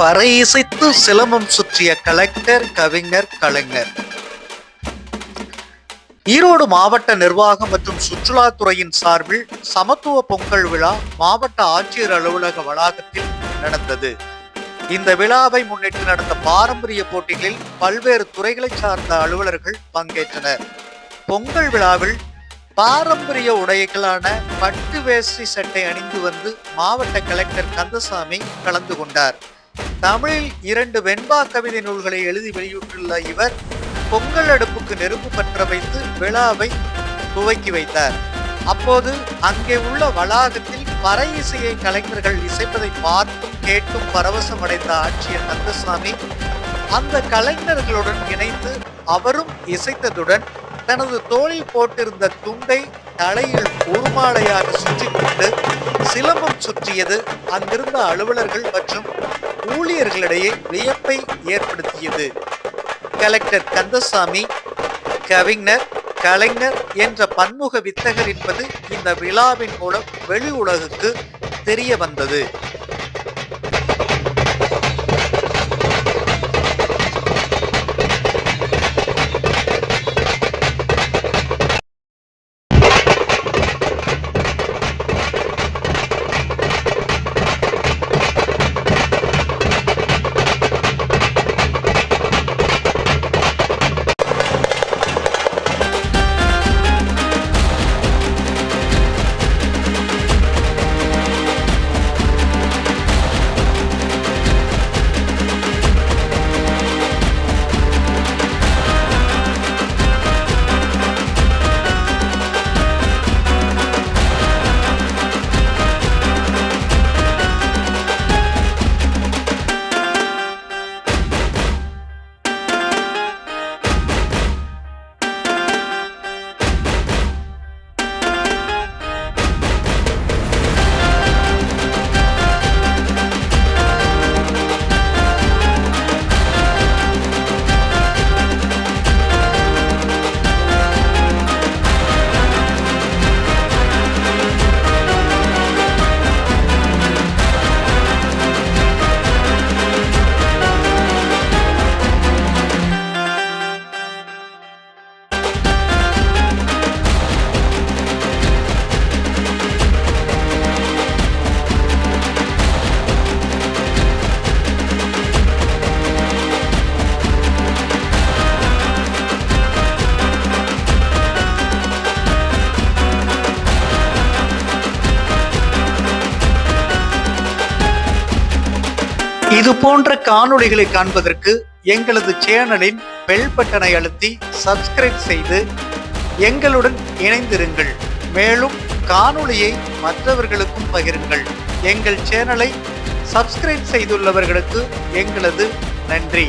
பறை இசைத்து சிலம்பம் சுற்றிய கலெக்டர் கவிஞர் கலைஞர். ஈரோடு மாவட்ட நிர்வாகம் மற்றும் சுற்றுலாத்துறையின் சார்பில் சமத்துவ பொங்கல் விழா மாவட்ட ஆட்சியர் அலுவலக வளாகத்தில் நடந்தது. இந்த விழாவை முன்னிட்டு நடந்த பாரம்பரிய போட்டிகளில் பல்வேறு துறைகளை சார்ந்த அலுவலர்கள் பங்கேற்றனர். பொங்கல் விழாவில் பாரம்பரிய உடைகளான பட்டு வேஷ்டி சட்டை அணிந்து வந்து மாவட்ட கலெக்டர் கந்தசாமி கலந்து கொண்டார். தமிழில் இரண்டு வெண்பா கவிதை நூல்களை எழுதி வெளியிட்டுள்ள இவர் பொங்கல் அடுப்புக்கு நெருப்பு பற்ற வைத்து விழாவை துவக்கி வைத்தார். அப்போது அங்கே உள்ள வளாகத்தில் பறை இசையை கலைஞர்கள் இசைப்பதை பார்த்தும் கேட்டும் பரவசம் அடைந்த ஆட்சியர் கந்தசாமி அந்த கலைஞர்களுடன் இணைந்து அவரும் இசைத்ததுடன் தனது தோளில் போட்டிருந்த துண்டை தலையில் உருமாலையாக சுற்றி கொண்டு சிலம்பம் சுற்றியது அங்கிருந்த அலுவலர்கள் மற்றும் ஊழியர்களிடையே வியப்பை ஏற்படுத்தியது. கலெக்டர் கந்தசாமி கவிஞர் கலைஞர் என்ற பன்முக வித்தகர் என்பது இந்த விழாவின் மூலம் வெளி உலகுக்கு தெரிய வந்தது. இது போன்ற காணொளிகளை காண்பதற்கு எங்களது சேனலின் பெல் பட்டனை அழுத்தி சப்ஸ்கிரைப் செய்து எங்களுடன் இணைந்திருங்கள். மேலும் காணொளியை மற்றவர்களுக்கும் பகிருங்கள். எங்கள் சேனலை சப்ஸ்கிரைப் செய்துள்ளவர்களுக்கு எங்களது நன்றி.